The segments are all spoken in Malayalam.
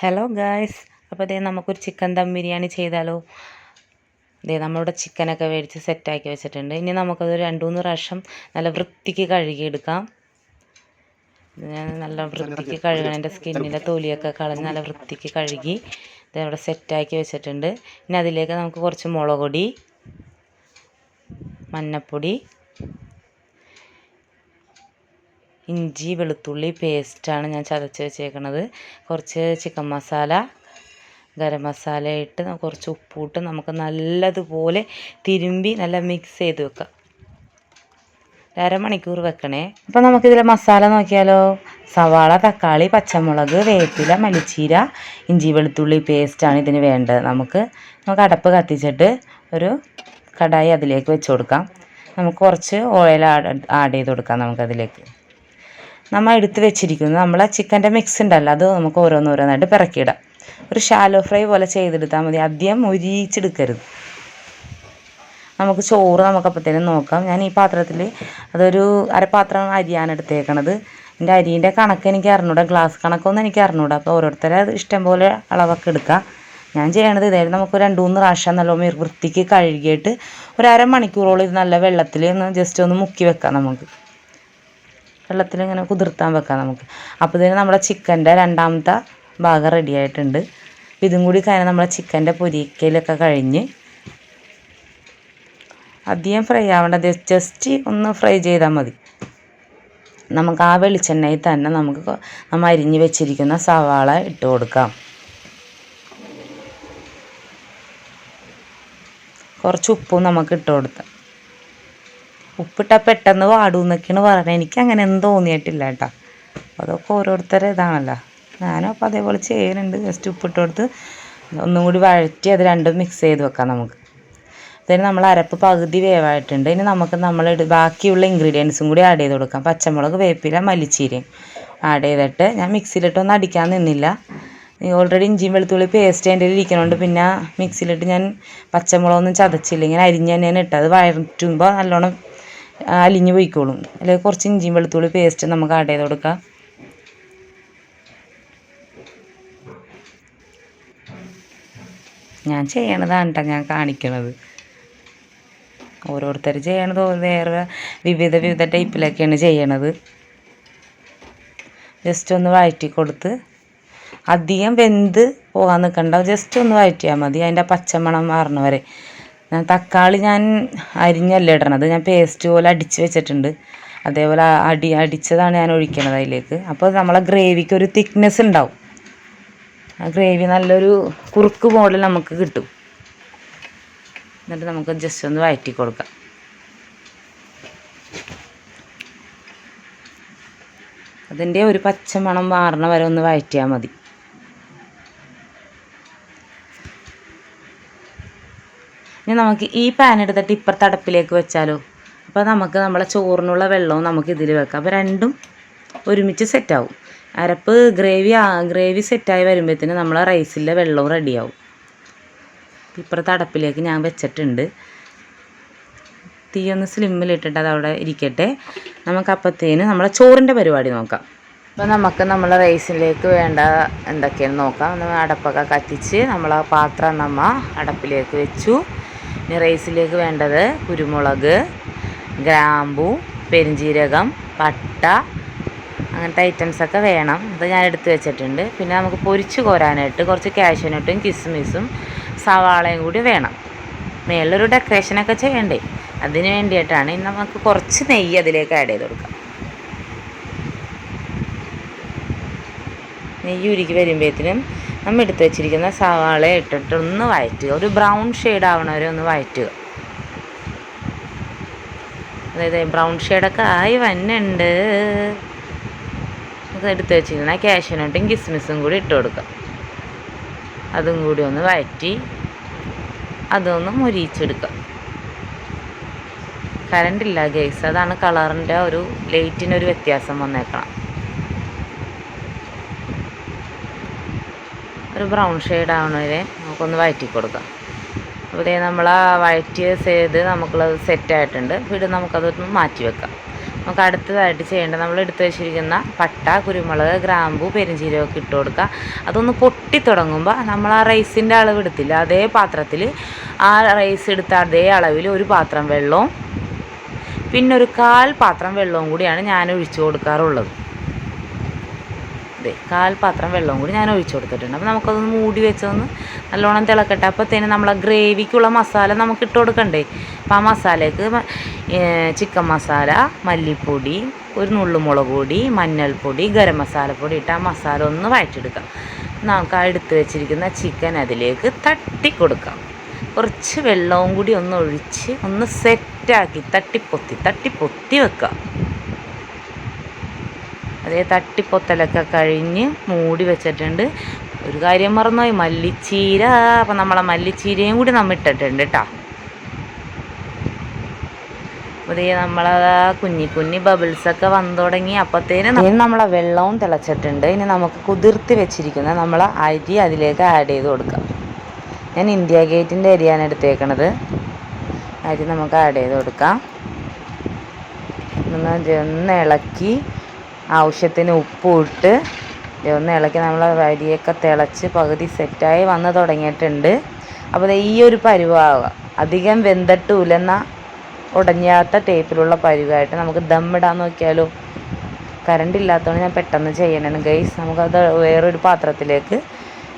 ഹലോ ഗായ്സ് അപ്പോൾ ഇതേ നമുക്കൊരു ചിക്കൻ ദം ബിരിയാണി ചെയ്താലോ. ഇതേ നമ്മളിവിടെ ചിക്കനൊക്കെ മേടിച്ച് സെറ്റാക്കി വെച്ചിട്ടുണ്ട്. ഇനി നമുക്കത് രണ്ട് മൂന്ന് പ്രാവശ്യം നല്ല വൃത്തിക്ക് കഴുകിയെടുക്കാം. ഇത് നല്ല വൃത്തിക്ക് കഴുകണം. എന്റെ സ്കിന്നിന്റെ തൊലിയൊക്കെ കളഞ്ഞ് നല്ല വൃത്തിക്ക് കഴുകി ഇതവിടെ സെറ്റാക്കി വെച്ചിട്ടുണ്ട്. ഇനി അതിലേക്ക് നമുക്ക് കുറച്ച് മുളക് പൊടി മഞ്ഞൾപ്പൊടി ഇഞ്ചി വെളുത്തുള്ളി പേസ്റ്റാണ് ഞാൻ ചതച്ച് വെച്ചേക്കണത്. കുറച്ച് ചിക്കൻ മസാല ഗരം മസാല ഇട്ട് കുറച്ച് ഉപ്പിട്ട് നമുക്ക് നല്ലതുപോലെ തിരുമ്പി നല്ല മിക്സ് ചെയ്ത് വെക്കാം. അരമണിക്കൂർ വെക്കണേ. അപ്പോൾ നമുക്കിതിലെ മസാല നോക്കിയാലോ? സവാള തക്കാളി പച്ചമുളക് വേപ്പില മലിച്ചീര ഇഞ്ചി വെളുത്തുള്ളി പേസ്റ്റാണ് ഇതിന് വേണ്ടത്. നമുക്ക് നമുക്ക് അടപ്പ് കത്തിച്ചിട്ട് ഒരു കടായി അതിലേക്ക് വെച്ച് കൊടുക്കാം. നമുക്ക് കുറച്ച് ഓയിൽ ആഡ് ആഡ് ചെയ്ത് കൊടുക്കാം നമുക്കതിലേക്ക്. നമ്മൾ എടുത്ത് വെച്ചിരിക്കുന്നത്. നമ്മളെ ചിക്കന്റെ മിക്സ് ഉണ്ടല്ലോ അത് നമുക്ക് ഓരോന്നോരോന്നായിട്ട് പിറക്കിയിടാം. ഒരു ഷാലോ ഫ്രൈ പോലെ ചെയ്തെടുത്താൽ മതി. അധികം മുരിച്ചെടുക്കരുത് നമുക്ക് ചോറ് നമുക്ക് അപ്പോഴത്തേനും നോക്കാം. ഞാൻ ഈ പാത്രത്തിൽ അതൊരു അരപ്പാത്രം അരിയാണ് എടുത്തേക്കണത്. എന്റെ അരിന്റെ കണക്ക് എനിക്ക് അറിഞ്ഞൂടാ. ഗ്ലാസ് കണക്കൊന്നും എനിക്ക് അറിഞ്ഞൂടാ. അപ്പോൾ ഓരോരുത്തരെ ഇഷ്ടം പോലെ അളവൊക്കെ എടുക്കാം. ഞാൻ ചെയ്യണത് ഇതായിരുന്നു. നമുക്ക് രണ്ട് മൂന്ന് പ്രാവശ്യം നല്ല വൃത്തിക്ക് കഴുകിയിട്ട് ഒരു അരമണിക്കൂറോളം ഇത് നല്ല വെള്ളത്തിൽ ഒന്ന് ജസ്റ്റ് ഒന്ന് മുക്കി വെക്കാം നമുക്ക്. വെള്ളത്തിൽ ഇങ്ങനെ കുതിർത്താൻ വെക്കാം നമുക്ക്. അപ്പോൾ ഇതിന് നമ്മുടെ ചിക്കന്റെ രണ്ടാമത്തെ ഭാഗം റെഡി ആയിട്ടുണ്ട്. ഇതും കൂടി കഴിഞ്ഞാൽ നമ്മുടെ ചിക്കന്റെ പൊരിക്കലൊക്കെ കഴിഞ്ഞ് അധികം ഫ്രൈ ആവേണ്ട. ജസ്റ്റ് ഒന്ന് ഫ്രൈ ചെയ്താൽ മതി. നമുക്ക് ആ വെളിച്ചെണ്ണയിൽ തന്നെ നമുക്ക് നമ്മൾ അരിഞ്ഞ് വെച്ചിരിക്കുന്ന സവാള ഇട്ട് കൊടുക്കാം. കുറച്ച് ഉപ്പും നമുക്ക് ഇട്ട് കൊടുത്താം ഉപ്പിട്ടാൽ പെട്ടെന്ന് വാടും എന്നൊക്കെയാണ് പറയുന്നത് എനിക്ക് അങ്ങനെ ഒന്നും തോന്നിയിട്ടില്ല കേട്ടോ. അതൊക്കെ ഓരോരുത്തരെ ഇതാണല്ലോ. ഞാനും അപ്പോൾ അതേപോലെ ചെയ്യുന്നുണ്ട്. ജസ്റ്റ് ഉപ്പിട്ട് കൊടുത്ത് ഒന്നും കൂടി വഴറ്റി അത് രണ്ടും മിക്സ് ചെയ്ത് വെക്കാം നമുക്ക്. അതിന് നമ്മൾ അരപ്പ് പകുതി വേവായിട്ടുണ്ട്. ഇനി നമുക്ക് നമ്മൾ ബാക്കിയുള്ള ഇൻഗ്രീഡിയൻസും കൂടി ആഡ് ചെയ്ത് കൊടുക്കാം. പച്ചമുളക് വേപ്പില മല്ലിച്ചീരയും ആഡ് ചെയ്തിട്ട് ഞാൻ മിക്സിയിലിട്ടൊന്നും അടിക്കാൻ നിന്നില്ല. ഓൾറെഡി ഇഞ്ചിയും വെളുത്തുള്ളി പേസ്റ്റ് എന്റെ ഇരിക്കണോണ്ട് പിന്നെ മിക്സിയിലിട്ട് ഞാൻ പച്ചമുളകൊന്നും ചതച്ചില്ല. ഇങ്ങനെ അരിഞ്ഞ് തന്നെയാണ് ഇട്ടത്. വഴറ്റുമ്പോൾ നല്ലോണം അലിഞ്ഞ് പോയിക്കോളും. അല്ലെങ്കിൽ കുറച്ച് ഇഞ്ചിയും വെളുത്തുള്ളി പേസ്റ്റ് നമുക്ക് ആഡ് ചെയ്ത് കൊടുക്കാം. ഞാൻ ചെയ്യണതാണ് കേട്ടോ ഞാൻ കാണിക്കണത്. ഓരോരുത്തർ ചെയ്യണത് വേറെ വിവിധ വിവിധ ടൈപ്പിലൊക്കെയാണ് ചെയ്യണത്. ജസ്റ്റ് ഒന്ന് വഴറ്റി കൊടുത്ത് അധികം വെന്ത് പോകാൻ നിൽക്കണ്ട ജസ്റ്റ് ഒന്ന് വഴറ്റിയാൽ മതി. അതിന്റെ പച്ചമണം മാറണ വരെ. തക്കാളി ഞാൻ അരിഞ്ഞല്ല ഇടണത്. ഞാൻ പേസ്റ്റ് പോലെ അടിച്ച് വെച്ചിട്ടുണ്ട്. അതേപോലെ അടി അടിച്ചതാണ് ഞാൻ ഒഴിക്കണത് അതിലേക്ക്. അപ്പോൾ നമ്മളെ ഗ്രേവിക്ക് ഒരു തിക്നെസ് ഉണ്ടാവും. ആ ഗ്രേവി നല്ലൊരു കുറുക്ക് മോഡൽ നമുക്ക് കിട്ടും. എന്നിട്ട് നമുക്ക് ജസ്റ്റ് ഒന്ന് വഴറ്റി കൊടുക്കാം. അതിന്റെ ഒരു പച്ചമണം മാറണ വരെ ഒന്ന് വഴറ്റിയാൽ മതി. ഇനി നമുക്ക് ഈ പാൻ എടുത്തിട്ട് ഇപ്പുറത്തെ അടുപ്പിലേക്ക് വെച്ചാലോ? അപ്പോൾ നമുക്ക് നമ്മളെ ചോറിനുള്ള വെള്ളവും നമുക്ക് ഇതിൽ വെക്കാം. അപ്പോൾ രണ്ടും ഒരുമിച്ച് സെറ്റാവും അരപ്പ് ഗ്രേവി ഗ്രേവി സെറ്റായി വരുമ്പോഴത്തേന് നമ്മളെ റൈസിലെ വെള്ളവും റെഡിയാവും ഇപ്പുറത്തെ അടപ്പിലേക്ക് ഞാൻ വെച്ചിട്ടുണ്ട്. തീ ഒന്ന് സ്ലിമ്മിലിട്ടിട്ട് അത് അവിടെ ഇരിക്കട്ടെ. നമുക്ക് അപ്പത്തേന് നമ്മളെ ചോറിന്റെ പരിപാടി നോക്കാം. അപ്പോൾ നമുക്ക് നമ്മളെ റൈസിലേക്ക് വേണ്ട എന്തൊക്കെയാണ് നോക്കാം. അടപ്പൊക്കെ കത്തിച്ച് നമ്മൾ പാത്രം നമ്മ അടപ്പിലേക്ക് വെച്ചു. ഇനി റൈസിലേക്ക് വേണ്ടത് കുരുമുളക് ഗ്രാമ്പു പെരിഞ്ജീരകം പട്ട അങ്ങനത്തെ ഐറ്റംസൊക്കെ വേണം. അത് ഞാൻ എടുത്ത് വെച്ചിട്ടുണ്ട്. പിന്നെ നമുക്ക് പൊരിച്ച് കോരാനായിട്ട് കുറച്ച് കാഷ്യൂനട്ടും കിസ്മിസും സവാളയും കൂടി വേണം. മേളിലൊരു ഡെക്കറേഷനൊക്കെ ചെയ്യണ്ടേ. അതിന് വേണ്ടിയിട്ടാണ് ഇനി നമുക്ക് കുറച്ച് നെയ്യ് അതിലേക്ക് ആഡ് ചെയ്ത് കൊടുക്കാം. നെയ്യ് ഉരുക്കി വരുമ്പോഴത്തേനും നമ്മൾ എടുത്തു വെച്ചിരിക്കുന്ന സവാള ഇട്ടിട്ട് ഒന്ന് വഴറ്റുക ഒരു ബ്രൗൺ ഷെയ്ഡ് ആവണ വരെ ഒന്ന് വഴറ്റുക അതായത് ബ്രൗൺ ഷെയ്ഡൊക്കെ ആയി വന്നുണ്ട് എടുത്ത് വെച്ചിരിക്കുന്ന കാഷ്യനട്ടും കിസ്മിസും കൂടി ഇട്ട് കൊടുക്കുക. അതും കൂടി ഒന്ന് വഴറ്റി അതൊന്ന് മുരിച്ചെടുക്കുക കറണ്ട് ഇല്ല അതാണ് കളറിന്റെ ഒരു ലൈറ്റിനൊരു വ്യത്യാസം വന്നേക്കണം ഒരു ബ്രൗൺ ഷെയ്ഡ് ആവണവരെ നമുക്കൊന്ന് വഴറ്റി കൊടുക്കാം ഇവിടെ നമ്മൾ ആ വഴറ്റിയ ചെയ്ത് നമുക്കുള്ളത് സെറ്റായിട്ടുണ്ട് വീട് നമുക്കതൊന്ന് മാറ്റി വെക്കാം. നമുക്ക് അടുത്തതായിട്ട് ചെയ്യേണ്ടത് നമ്മൾ എടുത്തു വെച്ചിരിക്കുന്ന പട്ട കുരുമുളക് ഗ്രാമ്പു പെരിഞ്ചീരകമൊക്കെ ഇട്ട് കൊടുക്കുക. അതൊന്ന് പൊട്ടി തുടങ്ങുമ്പോൾ നമ്മൾ ആ റൈസിന്റെ അളവ് എടുത്തില്ല. അതേ പാത്രത്തിൽ ആ റൈസ് എടുത്ത അതേ അളവിൽ ഒരു പാത്രം വെള്ളവും പിന്നെ ഒരു കാൽ പാത്രം വെള്ളവും കൂടിയാണ് ഞാൻ ഒഴിച്ചു കൊടുക്കാറുള്ളത്. ഇതേ കാൽ പാത്രം വെള്ളവും കൂടി ഞാൻ ഒഴിച്ചു കൊടുത്തിട്ടുണ്ട്. അപ്പോൾ നമുക്കതൊന്ന് മൂടി വെച്ചൊന്ന് നല്ലോണം തിളക്കട്ടെ. അപ്പോൾ അപ്പോഴത്തേന് നമ്മളെ ഗ്രേവിക്കുള്ള മസാല നമുക്ക് ഇട്ട് കൊടുക്കണ്ടേ? അപ്പോൾ ആ മസാലയ്ക്ക് ചിക്കൻ മസാല മല്ലിപ്പൊടി ഒരു നുള്ളുമുളക് പൊടി മഞ്ഞൾപ്പൊടി ഗരം മസാലപ്പൊടി ഇട്ട് ആ മസാല ഒന്ന് വഴറ്റിയെടുക്കാം. നമുക്ക് ആ എടുത്ത് വെച്ചിരിക്കുന്ന ചിക്കൻ അതിലേക്ക് തട്ടി കൊടുക്കാം. കുറച്ച് വെള്ളവും കൂടി ഒന്ന് ഒഴിച്ച് ഒന്ന് സെറ്റാക്കി തട്ടിപ്പൊത്തി തട്ടിപ്പൊത്തി വെക്കാം. അതേ തട്ടിപ്പൊത്തലൊക്കെ കഴിഞ്ഞ് മൂടി വെച്ചിട്ടുണ്ട്. ഒരു കാര്യം മറന്നുപോയി. മല്ലിച്ചീര. അപ്പം നമ്മളെ മല്ലിച്ചീരയും കൂടി നമ്മൾ ഇട്ടിട്ടുണ്ട് കേട്ടോ അതേ നമ്മളെ കുഞ്ഞി കുഞ്ഞി ബബിൾസൊക്കെ വന്നു തുടങ്ങി. അപ്പത്തേനും ഇനി നമ്മളെ വെള്ളവും തിളച്ചിട്ടുണ്ട്. ഇനി നമുക്ക് കുതിർത്തി വെച്ചിരിക്കുന്ന നമ്മളെ അരി അതിലേക്ക് ആഡ് ചെയ്ത് കൊടുക്കാം. ഞാൻ ഇന്ത്യ ഗേറ്റിന്റെ അരിയാണ് എടുത്തേക്കണത്. അരി നമുക്ക് ആഡ് ചെയ്ത് കൊടുക്കാം. ഒന്ന് ഇളക്കി ആവശ്യത്തിന് ഉപ്പും ഇട്ട് ഒന്ന് ഇളക്കി നമ്മൾ വരിയൊക്കെ തിളച്ച് പകുതി സെറ്റായി വന്ന് തുടങ്ങിയിട്ടുണ്ട്. അപ്പോൾ ഈ ഒരു പരുവാവുക അധികം വെന്തട്ടൂലെന്ന ഉടഞ്ഞാത്ത ടേപ്പിലുള്ള പരുവായിട്ട് നമുക്ക് ദമ്മിടാൻ നോക്കിയാലോ? കറണ്ട് ഇല്ലാത്തതുകൊണ്ട് ഞാൻ പെട്ടെന്ന് ചെയ്യണം ഗൈസ് നമുക്കത് വേറൊരു പാത്രത്തിലേക്ക്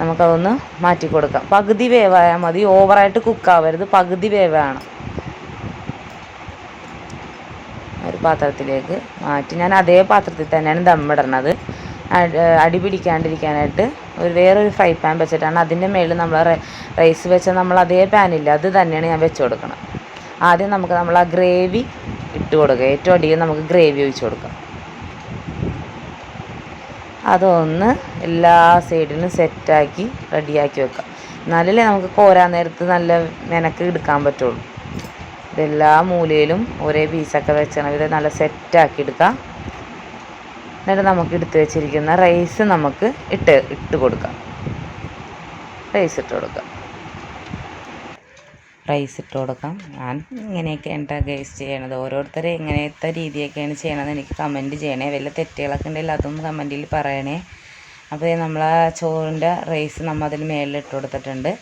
നമുക്കതൊന്ന് മാറ്റി കൊടുക്കാം പകുതി വേവായാൽ മതി. ഓവറായിട്ട് കുക്കാവരുത് പകുതി വേവാണ് ഒരു പാത്രത്തിലേക്ക് മാറ്റി. ഞാൻ അതേ പാത്രത്തിൽ തന്നെയാണ് ദമ്മിടണത്. അടി പിടിക്കാണ്ടിരിക്കാനായിട്ട് ഒരു വേറൊരു ഫ്രൈ പാൻ വെച്ചിട്ടാണ് അതിന്റെ മേളിൽ നമ്മൾ റൈസ് വെച്ച നമ്മൾ അതേ പാനില്ല അത് തന്നെയാണ് ഞാൻ വെച്ച് കൊടുക്കണം. ആദ്യം നമുക്ക് നമ്മൾ ആ ഗ്രേവി ഇട്ട് കൊടുക്കുക. ഏറ്റവും അടിയിൽ നമുക്ക് ഗ്രേവി ഒഴിച്ച് കൊടുക്കാം. അതൊന്ന് എല്ലാ സൈഡിലും സെറ്റാക്കി റെഡിയാക്കി വെക്കാം. എന്നാലല്ലേ നമുക്ക് കോരാൻ നേരത്ത് നല്ല മെനക്ക് എടുക്കാൻ പറ്റുള്ളൂ. ഇതെല്ലാ മൂലയിലും ഒരേ പീസൊക്കെ വെച്ചാൽ ഇത് നല്ല സെറ്റാക്കി എടുക്കാം. എന്നിട്ട് നമുക്ക് എടുത്ത് വെച്ചിരിക്കുന്ന റൈസ് നമുക്ക് ഇട്ട് ഇട്ട് കൊടുക്കാം. റൈസ് ഇട്ട് കൊടുക്കാം. റൈസ് ഇട്ട് കൊടുക്കാം. ഞാൻ ഇങ്ങനെയൊക്കെ ഇങ്ങനെയൊക്കെയാണ് ഗൈസ് ചെയ്യണത്? ഓരോരുത്തർ ഇങ്ങനത്തെ രീതിയൊക്കെയാണ് ചെയ്യണത്. എനിക്ക് കമന്റ് ചെയ്യണേ. വല്ല തെറ്റുകളൊക്കെ ഉണ്ടെങ്കിൽ അതും കമന്റിൽ പറയണേ. അപ്പോൾ നമ്മൾ ആ ചോറിന്റെ റൈസ് നമ്മൾ അതിൽ മേളിൽ ഇട്ട് കൊടുത്തിട്ടുണ്ട്.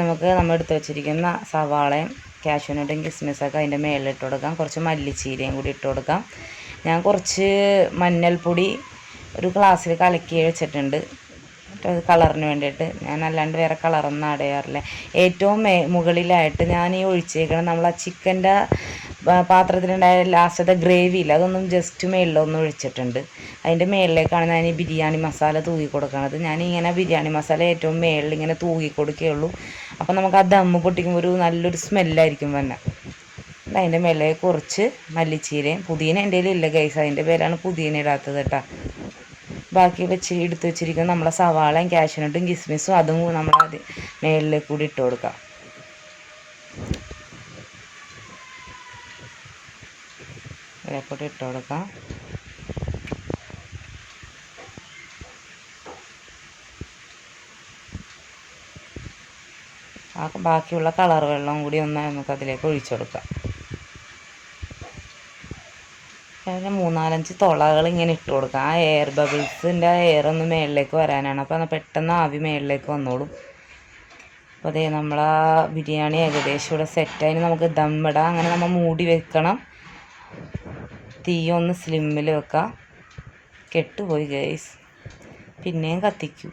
നമുക്ക് നമ്മൾ എടുത്ത് വെച്ചിരിക്കുന്ന സവാളയും കാഷ്യൂനട്ടും കിസ്മിസൊക്കെ അതിന്റെ മേളിൽ ഇട്ട് കൊടുക്കാം. കുറച്ച് മല്ലിച്ചീരയും കൂടി ഇട്ട് കൊടുക്കാം. ഞാൻ കുറച്ച് മഞ്ഞൾപ്പൊടി ഒരു ഗ്ലാസ്സിൽ കലക്കി വെച്ചിട്ടുണ്ട്. കളറിന് വേണ്ടിയിട്ട്. ഞാൻ അല്ലാണ്ട് വേറെ കളറൊന്നും ആഡ് ഏറ്റവും മേ മുകളിലായിട്ട് ഞാൻ ഈ ഒഴിച്ചേക്കണം നമ്മൾ ആ ചിക്കന്റെ പാത്രത്തിലുണ്ടായ ലാസ്റ്റത്തെ ഗ്രേവി ഇല്ല അതൊന്നും ജസ്റ്റ് മേളിലൊന്നും ഒഴിച്ചിട്ടുണ്ട്. അതിന്റെ മേളിലേക്കാണ് ഞാൻ ഈ ബിരിയാണി മസാല തൂക്കി കൊടുക്കുന്നത് ഞാൻ ഇങ്ങനെ ബിരിയാണി മസാല ഏറ്റവും മേളിൽ ഇങ്ങനെ തൂക്കി കൊടുക്കുകയുള്ളൂ. അപ്പോൾ നമുക്ക് ആ ദമ്മ് പൊട്ടിക്കുമ്പോൾ ഒരു നല്ലൊരു സ്മെല്ലായിരിക്കും തന്നെ അതിന്റെ മേലെ കുറച്ച് മല്ലിച്ചീരയും പുതിയന എന്റെ ഇല്ല ഗൈസ് അതിന്റെ പേരാണ് പുതിയന ഇടാത്തത് കേട്ടോ. ബാക്കി വെച്ച് എടുത്ത് വെച്ചിരിക്കുന്ന നമ്മളെ സവാളയും കാഷ്യൂനട്ടും കിസ്മിസും അതും നമ്മൾ അത് മേളിലേക്ക് കൂടി ഇട്ട് കൊടുക്കാം. ഇതിലേക്കൂടി ഇട്ട് കൊടുക്കാം. ബാക്കിയുള്ള കളർ വെള്ളം കൂടി ഒന്ന് നമുക്ക് അതിലേക്ക് ഒഴിച്ചു കൊടുക്കാം. പിന്നെ മൂന്നാലഞ്ച് തുളകൾ ഇങ്ങനെ ഇട്ട് കൊടുക്കുക ആ എയർ ബബിൾസിന്റെ എയർ ഒന്ന് മേളിലേക്ക് വരാനാണ്. അപ്പോൾ പെട്ടെന്ന് ആവി മേളിലേക്ക് വന്നോളും. അപ്പോൾ അതേ നമ്മൾ ആ ബിരിയാണി ഏകദേശം ഇവിടെ സെറ്റായി നമുക്ക് ദമ്മിടാം അങ്ങനെ നമ്മൾ മൂടി വെക്കണം. തീ ഒന്ന് സ്ലിമ്മിൽ വെക്കാം. കെട്ടുപോയി ഗൈസ് പിന്നെയും കത്തിക്കൂ.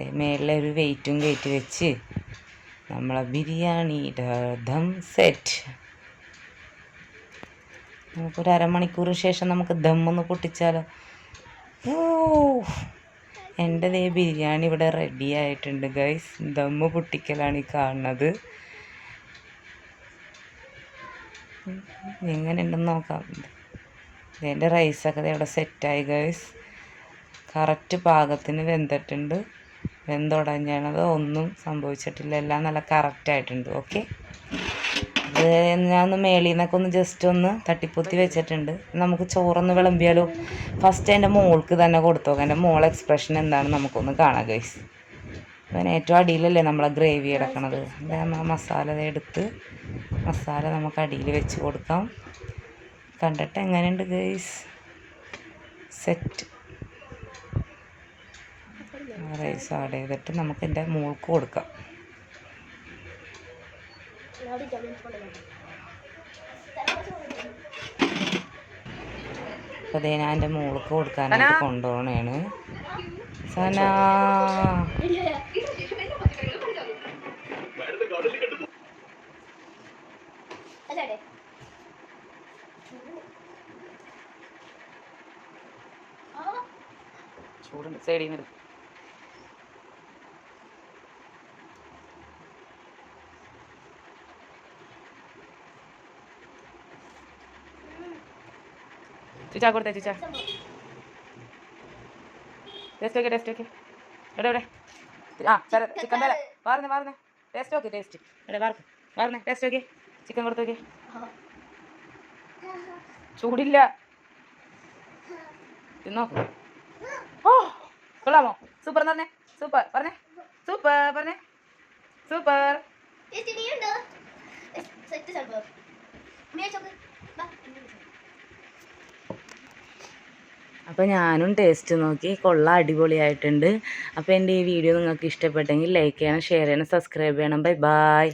മേളിലെ ഒരു വെയിറ്റും കയറ്റി വെച്ച് നമ്മളെ ബിരിയാണിയുടെ ദം സെറ്റ്. നമുക്കൊരു അരമണിക്കൂർ ശേഷം നമുക്ക് ദമ്മൊന്ന് പൊട്ടിച്ചാലോ? ഓ എന്റെ ദേ ബിരിയാണി ഇവിടെ റെഡി ആയിട്ടുണ്ട് ഗൈസ് ദമ്മ് പൊട്ടിക്കലാണ് ഈ കാണുന്നത്. എങ്ങനെയുണ്ടെന്ന് നോക്കാം. എന്റെ റൈസൊക്കെ ഇവിടെ സെറ്റായി ഗൈസ് കറക്റ്റ് പാകത്തിന് വെന്തിട്ടുണ്ട്. വെന്തുടഞ്ഞത് ഒന്നും സംഭവിച്ചിട്ടില്ല. എല്ലാം നല്ല കറക്റ്റായിട്ടുണ്ട് ഓക്കെ ഞാൻ ഒന്ന് മേളിൽ നിന്നൊക്കെ ഒന്ന് ജസ്റ്റ് ഒന്ന് തട്ടിപ്പൊത്തി വെച്ചിട്ടുണ്ട്. നമുക്ക് ചോറൊന്ന് വിളമ്പിയാലോ? ഫസ്റ്റ് എന്റെ മോൾക്ക് തന്നെ കൊടുത്തു എന്റെ മോൾ എക്സ്പ്രഷൻ എന്താണ് നമുക്കൊന്ന് കാണാം ഗൈസ് അപ്പം ഏറ്റവും അടിയിലല്ലേ നമ്മളെ ഗ്രേവി കിടക്കണത് നമ്മൾ മസാല എടുത്ത് മസാല നമുക്ക് അടിയിൽ വെച്ച് കൊടുക്കാം. കണ്ടിട്ട് എങ്ങനെയുണ്ട് ഗൈസ് സെറ്റ് റൈസ് ആഡ് ചെയ്തിട്ട് നമുക്ക് ഇതിന്റെ മൂൾക്ക് കൊടുക്കാം. അപ്പോൾ അതേ ഞാൻ എന്റെ മൂൾക്ക് കൊടുക്കാനായിട്ട് കൊണ്ടുപോകണേണ് സന. ചൂടുണ്ട്. സൈഡിൽ നിന്ന് ചുച്ചാ കൊടുത്തേ ചുച്ചാ ടേസ്റ്റ് ഓക്കെ ടേസ്റ്റ് ഓക്കെ എവിടെ എവിടെ ആ സാറേ ചിക്കൻ തരാം വാർന്നേ വാർന്നേ ടേസ്റ്റ് ഓക്കെ ടേസ്റ്റ് എവിടെ വാർക്ക് വാർന്നേ ടേസ്റ്റ് ഓക്കെ ചിക്കൻ കൊടുത്തു നോക്കി ചൂടില്ല. തിന്നോ? ഓ കൊള്ളാമോ? സൂപ്പർ എന്ന് പറഞ്ഞേ. സൂപ്പർ പറഞ്ഞേ. സൂപ്പർ പറഞ്ഞേ സൂപ്പർ സെറ്റ് സംഭവം. വാ അപ്പോൾ ഞാനും ടേസ്റ്റ് നോക്കി. കൊള്ള അടിപൊളിയായിട്ടുണ്ട്. അപ്പോൾ എന്റെ ഈ വീഡിയോ നിങ്ങൾക്ക് ഇഷ്ടപ്പെട്ടെങ്കിൽ ലൈക്ക് ചെയ്യണം ഷെയർ ചെയ്യണം സബ്സ്ക്രൈബ് ചെയ്യണം. Bye bye